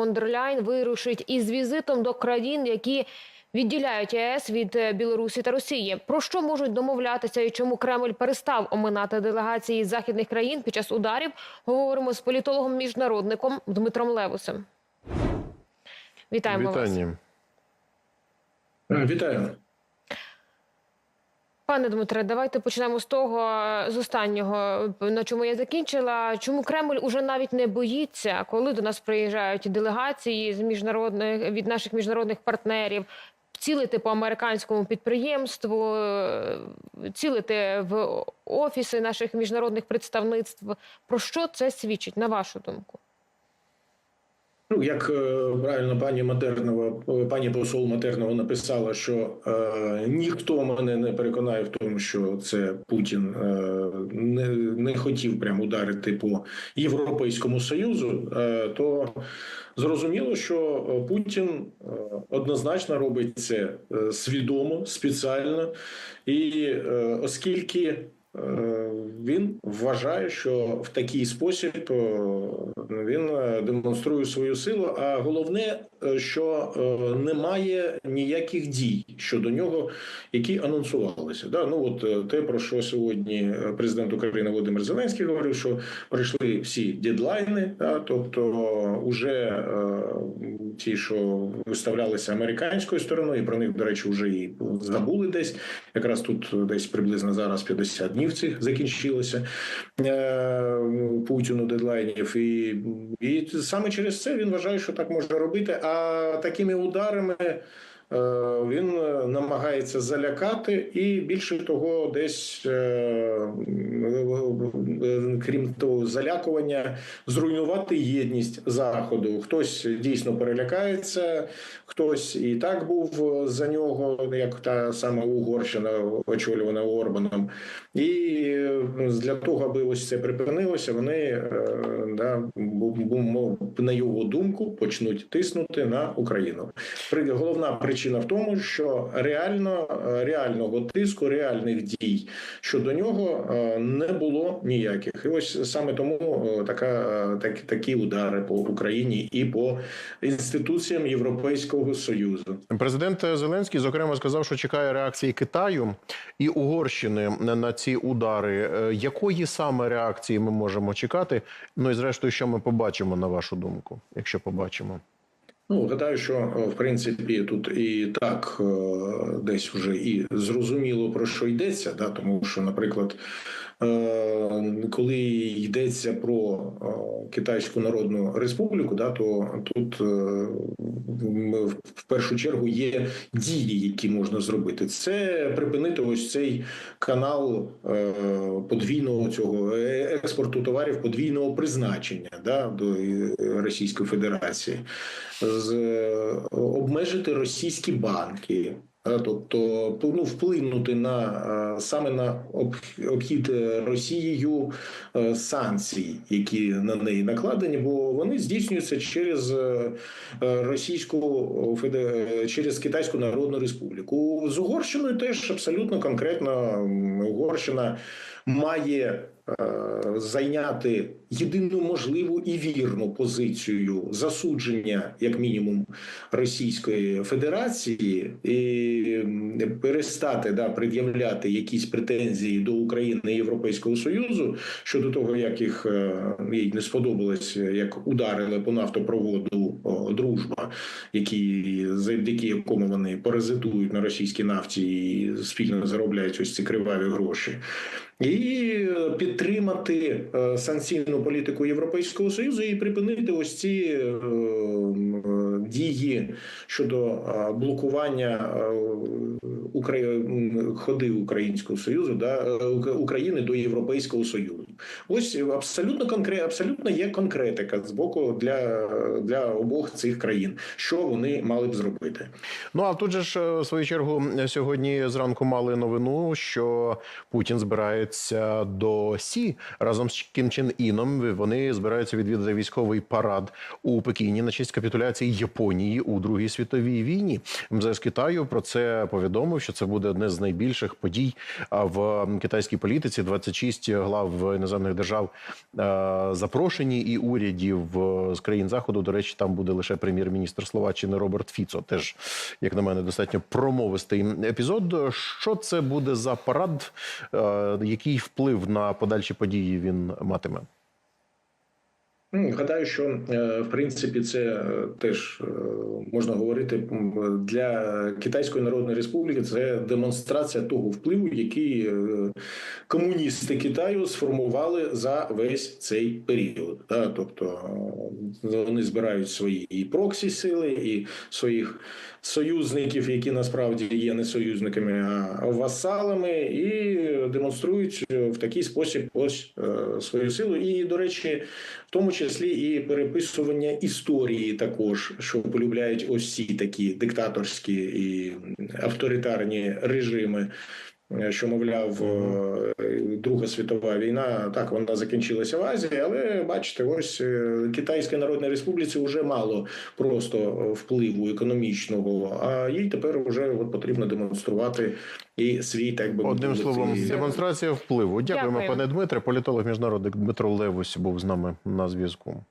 фон дер Ляйн вирушить із візитом до країн, які відділяють ЄС від е, Білорусі та Росії. Про що можуть домовлятися і чому Кремль перестав оминати делегації західних країн під час ударів? Говоримо з політологом міжнародником Дмитром Левусем. Вітаємо. Вітання. вас. Вітаю. Пане Дмитре, давайте почнемо з того, з останнього, на чому я закінчила. Чому Кремль уже навіть не боїться, коли до нас приїжджають делегації з міжнародних від наших міжнародних партнерів, цілити по американському підприємству, е, цілити в офіси наших міжнародних представництв. Про що це свідчить, на вашу думку? Ну, як е, правильно пані Матернова, е, пані посол Матернова написала, що е, ніхто мене не переконає в тому, що це Путін е, не, не хотів прямо ударити по Європейському Союзу, е, то зрозуміло, що Путін е, однозначно робить це свідомо, спеціально, і е, оскільки. Е, Він вважає, що в такий спосіб е, він е, демонструє свою силу. А головне, що немає ніяких дій щодо нього, які анонсувалися. Да? Ну от те, про що сьогодні президент України Володимир Зеленський говорив, що пройшли всі дедлайни, да? тобто вже е, ті, що виставлялися американською стороною, і про них, до речі, вже і забули десь. Якраз тут десь приблизно зараз 50 днів цих закінчилося е, Путіну дедлайнів, і, і саме через це він вважає, що так можна робити. А такими ударами. Е, Він намагається залякати, і більше того, десь е, крім того, залякування, зруйнувати єдність заходу. Хтось дійсно перелякається, хтось і так був за нього, як та сама Угорщина, очолювана Орбаном. І для того, аби ось це припинилося, вони е, да, на його думку почнуть тиснути на Україну. При- Головна причина в тому, що реально е, реального тиску, реальних дій щодо нього е, не було ніяких. І ось саме тому е, така так, такі удари по Україні і по інституціям Європейського союзу. Президент Зеленський зокрема сказав, що чекає реакції Китаю і Угорщини на- ці удари. Якої саме реакції ми можемо чекати? Ну і зрештою, що ми побачимо на вашу думку, якщо побачимо? Ну, гадаю, що е, в принципі тут і так е, десь вже і зрозуміло про що йдеться, да, тому що, наприклад, коли йдеться про е, Китайську Народну Республіку, да, то тут е, в першу чергу є дії, які можна зробити. Це припинити ось цей канал е, подвійного цього е, експорту товарів подвійного призначення да, до е, Російської Федерації з е, обмежити російські банки. А, Тобто ну, вплинути на е, саме на обхід е, Росією е, санкцій, які на неї накладені, бо вони здійснюються через е, е, Російську через Китайську Народну Республіку. З Угорщиною теж абсолютно конкретно Угорщина має е, зайняти єдину можливу і вірну позицію засудження, як мінімум, Російської Федерації і перестати да, пред'являти якісь претензії до України і Європейського Союзу щодо того, як їх е, їй не сподобалось, як ударили по нафтопроводу дружба, які завдяки якому вони паразитують на російській нафті і спільно заробляють ось ці криваві гроші. І е, підтримати е, санкційну політику Європейського союзу і припинити ось ці е, дії щодо е, блокування е, ходи Українського союзу да е, Ук- України до Європейського союзу. Ось абсолютно конкрет, абсолютно є конкретика з боку для, для обох цих країн, що вони мали б зробити. Ну а тут же ж в свою чергу сьогодні зранку мали новину, що Путін збирається до Сі разом з Кім Чен Іном. Вони збираються відвідати військовий парад у Пекіні на честь капітуляції Японії. У Другій світовій війні. МЗС Китаю про це повідомив, що це буде одне з найбільших подій в китайській політиці. 26 глав іноземних держав е, запрошені, і урядів е, з країн заходу. До речі, там буде лише прем'єр-міністр Словаччини Роберт Фіцо. Теж, як на мене, достатньо промовистий епізод. Що це буде за парад? Е, Який вплив на подальші події він матиме? Ну, Гадаю, що е, в принципі це е, теж е, можна говорити для Китайської Народної Республіки. Це демонстрація того впливу, який е, комуністи Китаю сформували за весь цей період. Тобто е, вони збирають свої і проксі сили, і своїх союзників, які насправді є не союзниками, а васалами, і демонструють в такий спосіб ось е, свою силу. І до речі, в тому числі і переписування історії, також що полюбляють ось ці такі диктаторські і авторитарні режими. е, Що мовляв, е, Друга світова війна так вона закінчилася в Азії, але бачите, ось е, Китайській Народній Республіці вже мало просто впливу економічного, а їй тепер вже от потрібно демонструвати і свій так би Одним мовити, словом, демонстрація впливу. Дякуємо, Дякую. пане Дмитре. Політолог міжнародник Дмитро Левось був з нами на зв'язку.